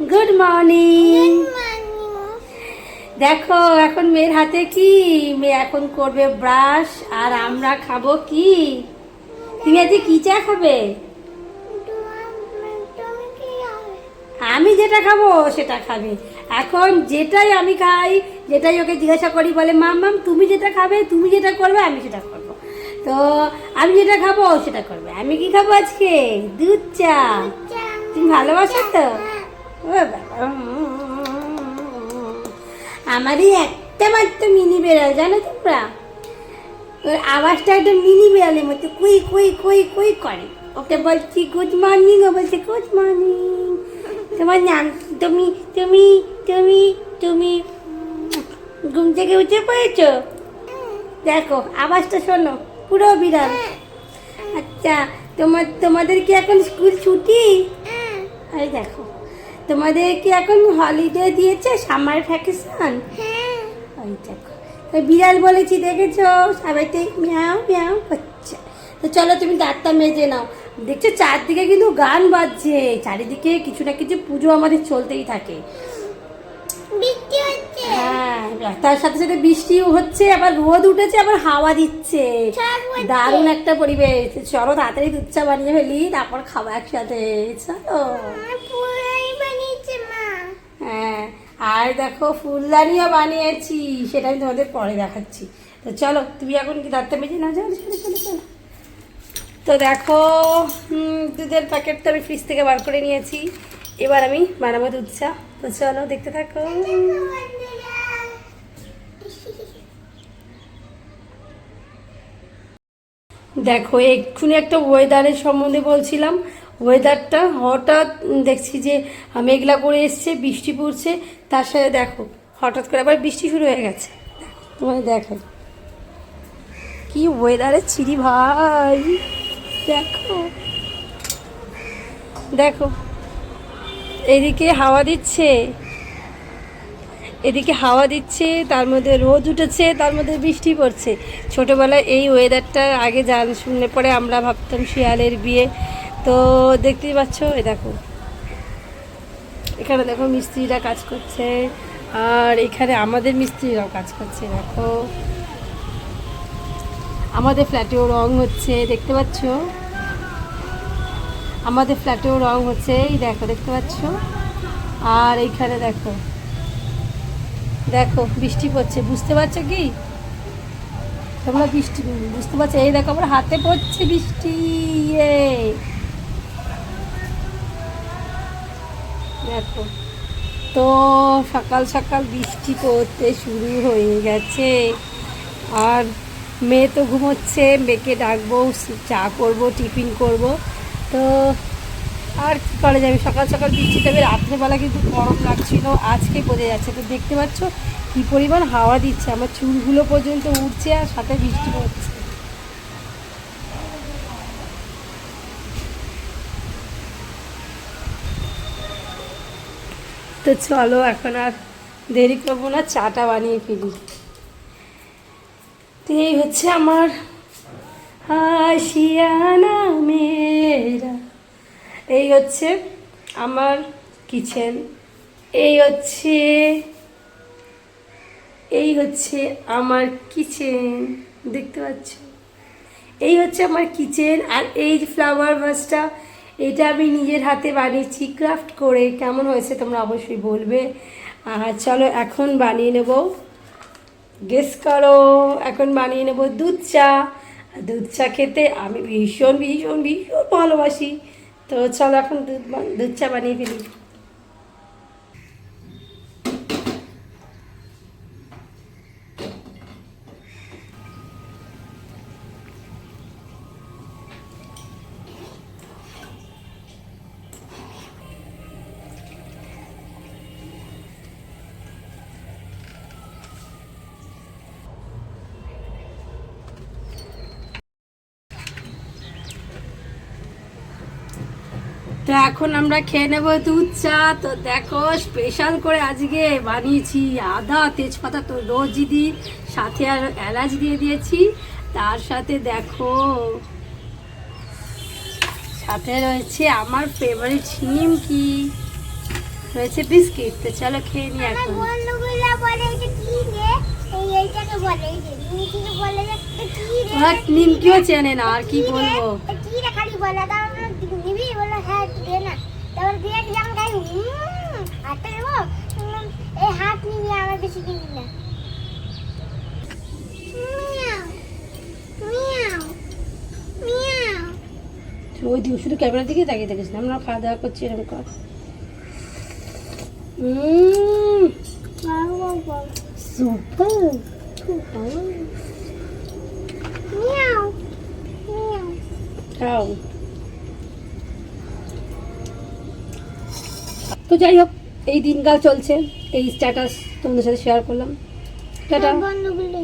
Good morning দেখো এখন মেয়ের হাতে কি? মেয়ে এখন করবে ব্রাশ আর আমরা খাব কি? তুমি আজকে কি চা খাবে? আমি যেটা খাব সেটা খাবে। এখন যেটাই আমি খাই যেটাই ওকে জিজ্ঞাসা করি বলে মাম মাম তুমি যেটা খাবে তুমি যেটা করবে আমি সেটা করব। তো আমি যেটা খাব সেটা করবে। আমি কি খাব আজকে? দুধ চা। তুমি ভালোবাসো তো। আমারই একটা মাত্র মিনি বেড়াল জানো তোমরা? ওর আওয়াজটা একটা মিনি বেড়ালের মতো কুই কুই কুই কুই করে। ওকে বলছি গুড মর্নিং ও বলছে গুড মর্নিং তোমার নাম তুমি তুমি তুমি তুমি ঘুম থেকে উঠে পড়েছো? দেখো আওয়াজটা শোনো পুরো বিড়াল। আচ্ছা তোমার তোমাদের কি এখন স্কুল ছুটি? আরে দেখো। তোমাদের কি এখন হলিডে দিয়েছে? সামার ভ্যাকেশন ওই দেখো। তো বিড়াল বলেছি দেখেছ? সবাইতে মিয়াও মিয়াও করছে। তো চলো তুমি দাঁতটা মেজে নাও। দেখছ চারদিকে কিন্তু গান বাজছে। চারিদিকে কিছু না কিছু পুজো আমাদের চলতেই থাকে। হ্যাঁ তার সাথে সাথে বৃষ্টিও হচ্ছে আবার রোদ উঠেছে আবার হাওয়া দিচ্ছে। দারুণ একটা পরিবেশ। চলো তাড়াতাড়ি দুধ চা বানিয়ে ফেলি তারপর খাব একসাথে। চলো। হ্যাঁ আর দেখো ফুলদানিও বানিয়েছি, সেটা আমি তোমাদের পরে দেখাচ্ছি। তো চলো, তুমি এখন কি দাঁতটা মেজে না যাও, চলো চলো চলো। তো দেখো দুধের প্যাকেটটা আমি ফ্রিজ থেকে বার করে নিয়েছি। এবার আমি বানাবো দুধ চা। তো চলো, দেখতে থাকো। দেখো, এক্ষুনি একটা ওয়েদারের সম্বন্ধে বলছিলাম। ওয়েদারটা হঠাৎ দেখছি যে মেঘলা করে এসছে, বৃষ্টি পড়ছে, তার সাথে দেখো, হঠাৎ করে আবার বৃষ্টি শুরু হয়ে গেছে। তোমায় দেখাই। কি ওয়েদারে ছিরি ভাই। দেখো। দেখো। এদিকে হাওয়া দিচ্ছে। এদিকে হাওয়া দিচ্ছে, তার মধ্যে রোদ উঠেছে, তার মধ্যে বৃষ্টি পড়ছে। ছোটোবেলায় এই ওয়েদারটা আগে জান শুনলে পরে আমরা ভাবতাম শিয়ালের বিয়ে। তো দেখতেই পাচ্ছ এ দেখো। এখানে দেখো মিস্ত্রিরা কাজ করছে, আর এখানে আমাদের মিস্ত্রিরাও কাজ করছে, দেখো। আমাদের ফ্ল্যাটেও রং হচ্ছে, দেখতে পাচ্ছ? আমাদের ফ্ল্যাটেও রং হচ্ছে, এই দেখো, দেখতে পাচ্ছ? আর এইখানে দেখো দেখো, বৃষ্টি পড়ছে, বুঝতে পারছ কি? তোমরা বৃষ্টি, বুঝতে পারছ? এই দেখো, আমার হাতে পড়ছে বৃষ্টি ইয়ে। দেখো। তো সকাল সকাল বৃষ্টি পড়তে শুরু হয়ে গেছে। আর মেয়ে তো ঘুমোচ্ছে, মেয়েকে ডাকবো চা করব, টিফিন করব। তো আর কি করা যাবে? সকাল সকাল বৃষ্টি, তবে রাত্রেবেলা কিন্তু গরম লাগছিল, আজকে বোঝা যাচ্ছে। তো দেখতে পাচ্ছ কি পরিমাণ হাওয়া দিচ্ছে। আমার চুলগুলো পর্যন্ত উঠছে আর সাথে বৃষ্টি পড়ছে। তো চলো, এখন আর দেরি করব না, চাটা বানিয়ে ফেলি। তো এই হচ্ছে আমার হাসিয়ানা মেয়েরা। এই হচ্ছে আমার কিচেন। এই হচ্ছে এই হচ্ছে আমার কিচেন। দেখতে পাচ্ছ? এই হচ্ছে আমার কিচেন, আর এই ফ্লাওয়ার ভাসটা এটা আমি নিজের হাতে বানিয়েছি ক্রাফট করে। কেমন হয়েছে তোমরা অবশ্যই বলবে। আর চলো এখন বানিয়ে নেব। গেস করো, এখন বানিয়ে নেব দুধ চা। দুধ চা খেতে আমি ভীষণ ভীষণ ভীষণ ভালোবাসি। তো চলো এখন দুধ দুধ চা বানিয়ে ফেলি। তো এখন আমরা খেয়ে নেব দুধ চা। তো দেখো স্পেশাল করে আজকে বানিয়েছি আদা তেজপাতা তো রোজই দিই সাথে আর এলাচ দিয়ে দিয়েছি। তার সাথে দেখো সাথে রয়েছে আমার ফেভারিট নিমকি রয়েছে বিস্কিট। তো চলো খেয়ে নি আমার এখন নিমকিও চেনে না আর কি বলব এটা কি রে খালি বলে তারপর নিবি বলে হ্যাঁ একটু দে না তারপর দিয়ে দিলাম গাই হাতটা দেবো? এই হাত নিবি আমার বেশি কিনবি না। ওই দিকে শুধু ক্যামেরার দিকে তাকিয়ে থাকিস না আমরা খাওয়া দাওয়া করছি এরকম কর। সুপার। খাও। তো যাই হোক এই দিনকাল চলছে। এই স্ট্যাটাস তোমাদের সাথে শেয়ার করলাম। টাটা। বন্ধুগুলো